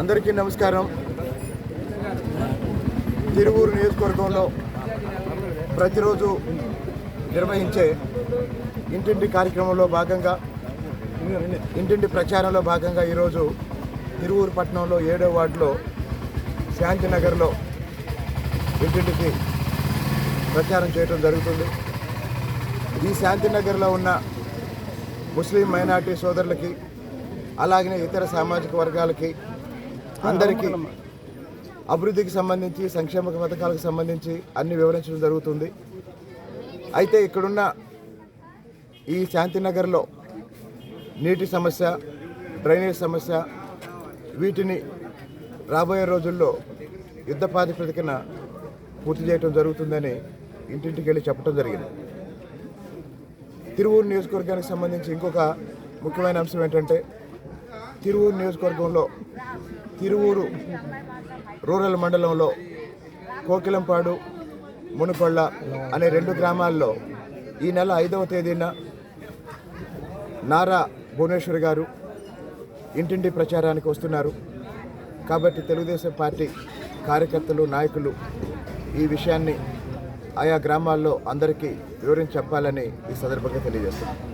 అందరికీ నమస్కారం. తిరువూరు నియోజకవర్గంలో ప్రతిరోజు నిర్వహించే ఇంటింటి కార్యక్రమంలో భాగంగా ఇంటింటి ప్రచారంలో భాగంగా ఈరోజు తిరువూరు పట్టణంలో ఏడో వార్డులో శాంతినగర్లో ఇంటింటికి ప్రచారం చేయడం జరుగుతుంది. ఈ శాంతినగర్లో ఉన్న ముస్లిం మైనార్టీ సోదరులకి అలాగనే ఇతర సామాజిక వర్గాలకి అందరికీ అభివృద్ధికి సంబంధించి సంక్షేమ పథకాలకు సంబంధించి అన్ని వివరించడం జరుగుతుంది. అయితే ఇక్కడున్న ఈ శాంతినగర్లో నీటి సమస్య డ్రైనేజ్ సమస్య వీటిని రాబోయే రోజుల్లో యుద్ధ ప్రాతిపదికన పూర్తి చేయడం జరుగుతుందని ఇంటింటికి వెళ్ళి చెప్పడం జరిగింది. తిరువూరు నియోజకవర్గానికి సంబంధించి ఇంకొక ముఖ్యమైన అంశం ఏంటంటే తిరువూరు నియోజకవర్గంలో తిరువూరు రూరల్ మండలంలో కోకిలంపాడు మునుకొళ్ళ అనే రెండు గ్రామాల్లో ఈ నెల ఐదవ తేదీన నారా భువనేశ్వర్ గారు ఇంటింటి ప్రచారానికి వస్తున్నారు. కాబట్టి తెలుగుదేశం పార్టీ కార్యకర్తలు నాయకులు ఈ విషయాన్ని ఆయా గ్రామాల్లో అందరికీ వివరించి చెప్పాలని ఈ సందర్భంగా తెలియజేస్తున్నాను